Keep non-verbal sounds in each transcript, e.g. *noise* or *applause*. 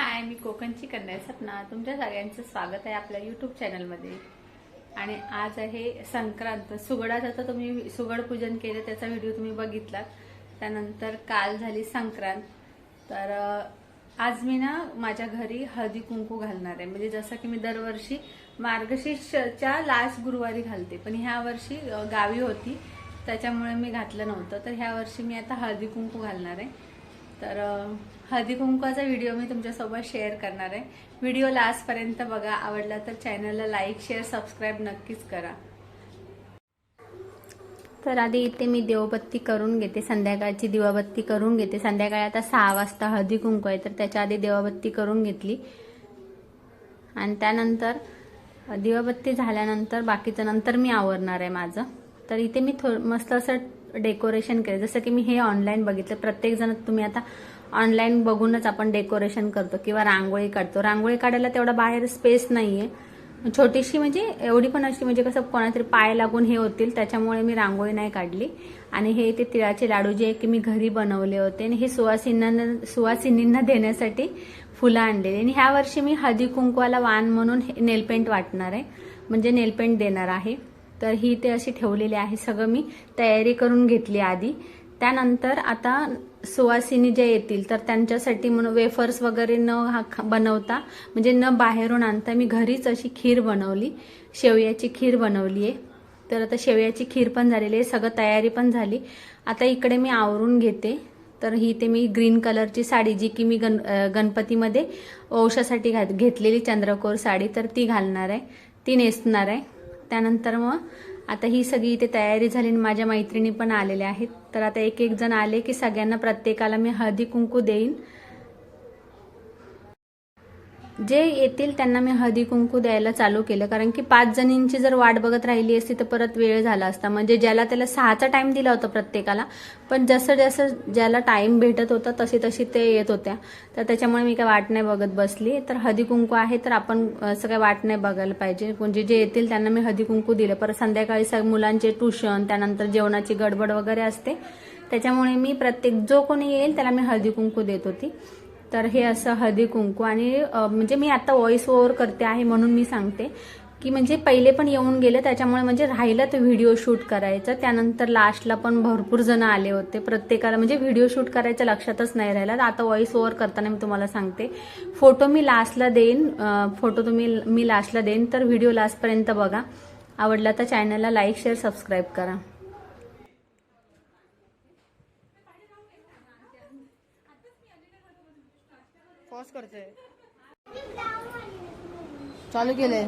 हाय मी कोकणची कन्या सपना. तुमच्या सगळ्यांचं स्वागत आहे आपल्या युट्यूब चॅनलमध्ये आणि आज आहे संक्रांत. सुगडाचं तर तुम्ही सुगड पूजन केलं त्याचा व्हिडिओ तुम्ही बघितला त्यानंतर काल झाली संक्रांत. तर आज मी ना माझ्या घरी हळदी कुंकू घालणार आहे. म्हणजे जसं की मी दरवर्षी मार्गशीर्षच्या लास्ट गुरुवारी घालते. पण ह्या वर्षी गावी होती. त्याच्यामुळे मी घातलं नव्हतं. तर ह्या वर्षी मी आता हळदी कुंकू घालणार आहे. तर हळदी कुंकवाचा व्हिडिओ मी तुमच्यासोबत शेअर करणार आहे. व्हिडिओ लास्टपर्यंत बघा. आवडला तर चॅनलला लाईक शेअर सबस्क्राईब नक्कीच करा. तर आधी इथे मी देवबत्ती करून घेते. संध्याकाळची दिवाबत्ती करून घेते. संध्याकाळी आता सहा वाजता हळदी कुंकू आहे तर त्याच्या आधी देवाबत्ती करून घेतली. आणि त्यानंतर दिवाबत्ती झाल्यानंतर बाकीचं नंतर मी आवरणार आहे माझं. तर इथे मी थो मस्त असं डेकोरेशन केलं. जसं की मी हे ऑनलाईन बघितलं. प्रत्येकजण तुम्ही आता ऑनलाईन बघूनच आपण डेकोरेशन करतो किंवा रांगोळी काढतो. रांगोळी काढायला तेवढा बाहेर स्पेस नाहीये. छोटीशी म्हणजे एवढी पण अशी म्हणजे कसं कोणातरी पाय लागून हे होतील त्याच्यामुळे मी रांगोळी नाही काढली. आणि हे ते तिळाचे लाडू जे आहे की मी घरी बनवले होते आणि हे सुवासिनींना सुवासिनींना देण्यासाठी फुलं आणलेली आणि ह्या वर्षी मी हळदी कुंकवाला वाण म्हणून नेलपेंट वाटणार आहे. म्हणजे नेलपेंट देणार आहे. तर ही ते अशी ठेवलेली आहे. सगळं मी तयारी करून घेतली आधी. त्यानंतर आता सुवासिनी जे येतील तर त्यांच्यासाठी म्हणून वेफर्स वगैरे न हा बनवता म्हणजे न बाहेरून आणता मी घरीच अशी खीर बनवली. शेवयाची खीर बनवली आहे. तर आता शेवयाची खीर पण झालेली आहे. सगळं तयारी पण झाली. आता इकडे मी आवरून घेते. तर ही ते मी ग्रीन कलरची साडी जी की मी गण गणपतीमध्ये औषासाठी घात घेतलेली चंद्रकोर साडी तर ती घालणार आहे. ती नेसणार आहे. त्यानंतर मग आता ही सगळी इथे तयारी झाली आणि माझ्या मैत्रिणी पण आलेल्या आहेत. तर आता एक एक जण आले की सगळ्यांना प्रत्येकाला मी हळदी कुंकू देईन. जे येतील त्यांना मी हळदी कुंकू द्यायला चालू केलं. कारण की पाच जणींची जर वाट बघत राहिली असती तर परत वेळ झाला असता. म्हणजे ज्याला त्याला सहाचा टाइम दिला होता प्रत्येकाला पण जसं जसं ज्याला टाइम भेटत होता तशी तशी ते येत होत्या. तर त्याच्यामुळे मी काय वाट नाही बघत बसली. तर हळदी कुंकू आहे तर आपण असं काही वाट नाही बघायला पाहिजे. म्हणजे जे येतील त्यांना मी हळदी कुंकू दिलं. परत संध्याकाळी सग मुलांचे ट्युशन त्यानंतर जेवणाची गडबड वगैरे असते. त्याच्यामुळे मी प्रत्येक जो कोणी येईल त्याला मी हळदी कुंकू देत होती. तर हे असं हळदी कुंकू आणि म्हणजे मी आता व्हॉइस ओव्हर करते आहे म्हणून मी सांगते की म्हणजे पहिले पण येऊन गेले त्याच्यामुळे म्हणजे राहिलं ते व्हिडिओ शूट करायचं. त्यानंतर लास्टला पण भरपूर जण आले होते. प्रत्येकाला म्हणजे व्हिडिओ शूट करायचं लक्षातच नाही राहिला. तर आता व्हॉइस ओव्हर करताना मी तुम्हाला सांगते. फोटो मी लास्टला देईन. फोटो तुम्ही मी लास्टला देईन. तर व्हिडिओ लास्टपर्यंत बघा. आवडला तर चॅनलला लाईक शेअर सबस्क्राईब करा. पॉज करते चालू केले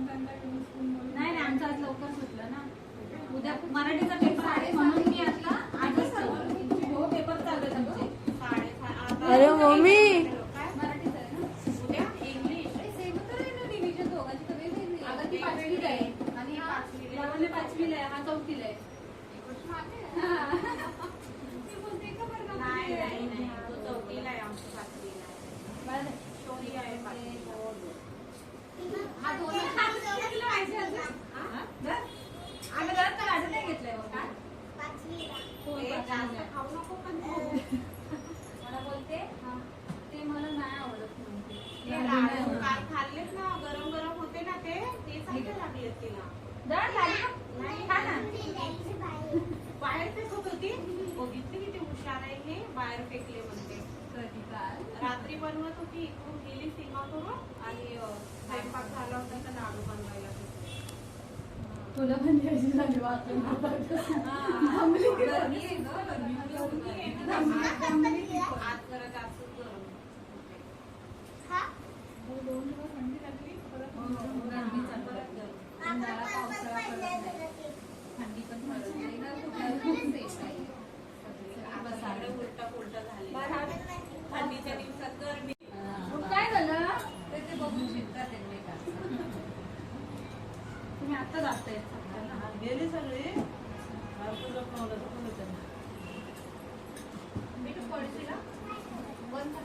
नाही नाही आमचं आज लवकर सुटलं ना उद्या मराठीचा पेपर आहे म्हणून मी आता आजच हो पेपर चालू आहेत आमचे अरे मम्मी मराठीचं आहे ना उद्या इंग्लिश सेम तर आहे ना डिव्हिजन दोघांची तर वेगवेगळी आहे. अगं ती पाचवीला आहे आणि हा लावण्य पाचवीला आहे हा चौथीला आहे ती बोलते का बरं का नाही मुलगी आहे? नाही नाही तो चौथीला आहे आमच्या सातवीला आहे. बरं. शोरी आहे पाचवीला. हा दोन तुला माहिती आहे अजून? हा? बरं. आम्ही घरात तर भाजी नाही घेतलंय बघ. हो, हे पाचवीला जास्त आहे. खाऊ नको पण तू. मला बोलते हा, ते मला नाही आवडत म्हणते. ते लाडू काल खाल्लेच ना गरम गरम होते ना ते ते चांगले लागले तिला दळण लागली का? नाही खा ना. बाहेर फेकत होती बघितली किती हुशार आहे हे बाहेर फेकले म्हणते. कधी काल. रात्री बनवत होती इकडून गेली सिंगापूरवर आणि अं, स्वयंपाक झाला होता तर लाडू बनवायला. तुला पण द्यायची झाली वाटलं हा. पण. दोन दिवस थंडी लागली, परत गरमी चालू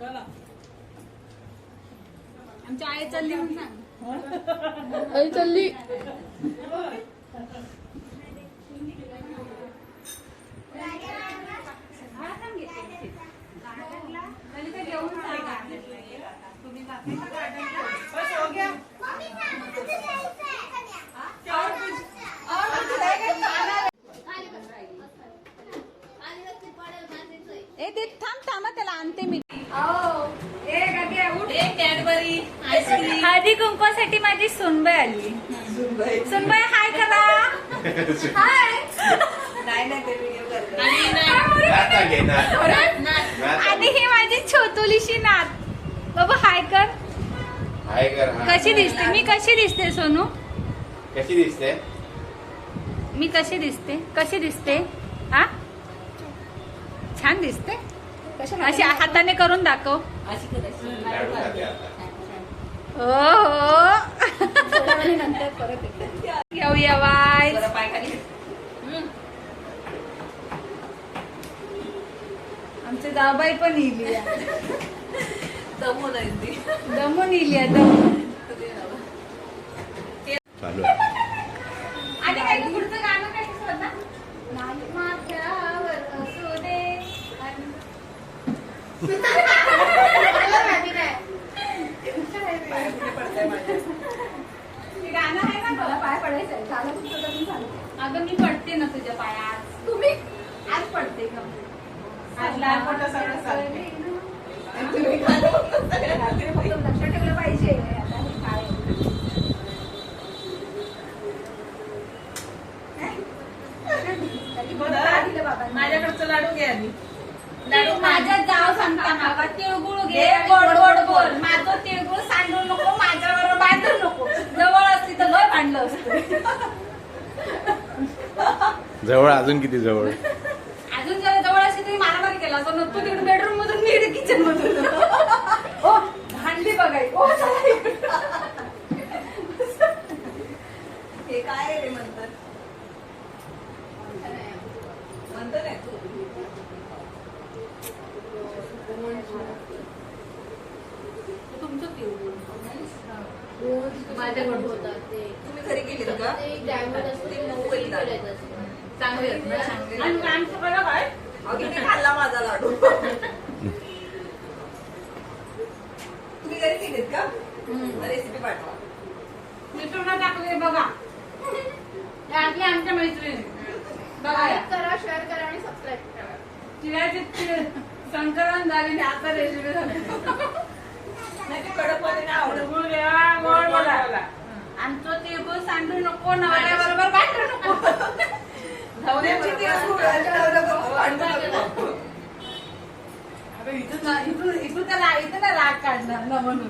चला. आमची आई चालली म्हणून सांग आई चालली घेऊन सांगा तुम्ही जाते का गार्डनला? बस हो गया ए ते थांब थांब त्याला आणते मी ए गाड्या उठ कॅडबरी हळदी माझी सुनबाई आली. सुनबाई. हाय करा. हाय. आणि ही माझी छोटुलीशी नात. बाबा हाय कर. हाय कर हा. कशी दिसते? मी कशी दिसते सोनू? कशी दिसते? मी कशी दिसते? कशी दिसते? हा? छान दिसते. अशी हाताने करून दाखव. लाडू आता. हो हो घेऊया बाय आमची जाबाई पण इली दमून ती. दमून आहे, दमून चालू आहे. आणि काय तू पुढचं गाणं काय स्वतः नाही माथ्यावर असू दे आणि- ते गाणं आहे ना मला पाय पडायचं झालं तुझं तर मी सांगते. अगं मी पडते ना तुझ्या पायात तुम्ही आज पडते का आज लहान मोठं सगळं चालते. लक्ष ठेवलं पाहिजे आता हे काय आहे. काय दिलं बाबांनी? माझ्याकडचं लाडू घे आधी लाडू माझ्या जाव सांगता मागा तिळगुळ घे गोड गोड बोल माझं तिळगुळ सांडू नको माझ्यावर बांधू नको जवळ असती तर लय भांडलं असतं जवळ अजून किती जवळ? *laughs* अजून जर जवळ असती तरी मारामारी केला असं तू तिकडे बेडरूम मधून मी किचन मधून. *laughs* ओ भांडली बघाय ओ चला इकडं. *laughs* हे काय रे म्हणतात? म्हणतो नाही. तू तुमचं तिळगुळ माझ्याकडे होतात ते तुम्ही घरी गेले का ते diamond असतं, ते मऊ आहे लाडू. करायचं असतं. चांगले आहेत ना चांगले आणि आहेत. आमचं बघा काय अगं मी खाल्ला माझा लाडू तुम्ही घरी का रेसिपी पाठवा मित्रांना टाकले बघा हे आमच्या मैत्रिणी बघा करा शेअर करा आणि सबस्क्राईब करा तिळाची संकलन झाली आता रेसिपी झाली नाही ते कडक आवडत आमचं तिळगुळ सांडू नको नवऱ्या बरोबर बाहेर नको. अगं इथं ना- इथून इथून त्याला इथं ना राग काढणार ना म्हणून.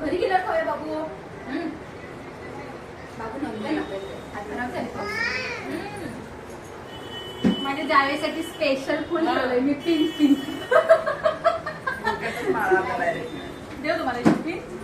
घरी गेल्यावर खाऊया. बाबू. बाबू नव्हते. माझ्या जावेसाठी स्पेशल फुल ठेवलंय मी पिंक. पिंक. देऊ तुम्हाला पिंक.